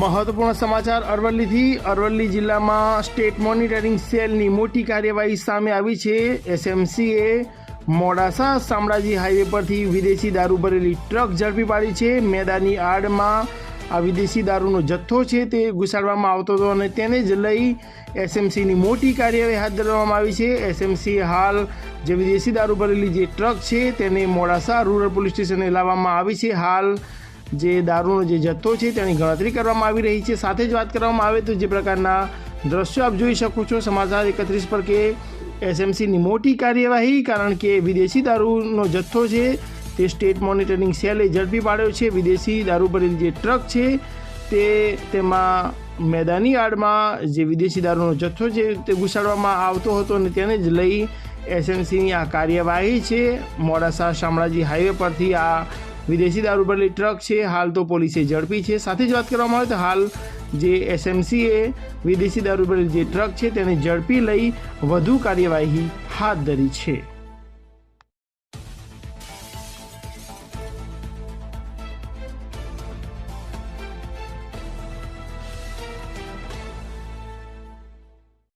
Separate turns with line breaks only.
મહત્વપૂર્ણ સમાચાર અરવલ્લીથી. અરવલ્લી જિલ્લામાં સ્ટેટ મોનિટરિંગ સેલની મોટી કાર્યવાહી સામે આવી છે. એસએમસીએ મોડાસા શામળાજી હાઈવે પરથી વિદેશી દારૂ ભરેલી ટ્રક ઝડપી પાડી છે. મેદાની આડમાં આ વિદેશી દારૂનો જથ્થો છે તે ઘુસાડવામાં આવતો હતો અને તેને જ લઈ એસએમસીની મોટી કાર્યવાહી હાથ ધરવામાં આવી છે. એસએમસી હાલ જે વિદેશી દારૂ ભરેલી જે ટ્રક છે તેને મોડાસા રૂરલ પોલીસ સ્ટેશને લાવવામાં આવી છે. હાલ જે દારૂનો જે જથ્થો છે તેની ગણતરી કરવામાં આવી રહી છે. સાથે જ વાત કરવામાં આવે તો જે પ્રકારના દ્રશ્યો આપ જોઈ શકો છો. સમાચાર એકત્રીસ પર કે એસએમસીની મોટી કાર્યવાહી કારણ કે વિદેશી દારૂનો જથ્થો છે તે સ્ટેટ મોનિટરિંગ સેલે ઝડપી પાડ્યો છે. વિદેશી દારૂ ભરેલી જે ટ્રક છે તે તેમાં મેદાની આડમાં જે વિદેશી દારૂનો જથ્થો છે તે ઘુસાડવામાં આવતો હતો અને તેને જ લઈ એસએમસીની આ કાર્યવાહી છે. મોડાસા શામળાજી હાઈવે પરથી આ વિદેશી દારૂ ભરેલી ટ્રક છે, હાલ તો પોલીસે ઝડપી છે. સાથે જ વાત કરવામાં આવે તો હાલ જે એસએમસીએ વિદેશી દારૂ ભરેલી જે ટ્રક છે, તેને ઝડપી લઈ વધુ કાર્યવાહી હાથ ધરી છે.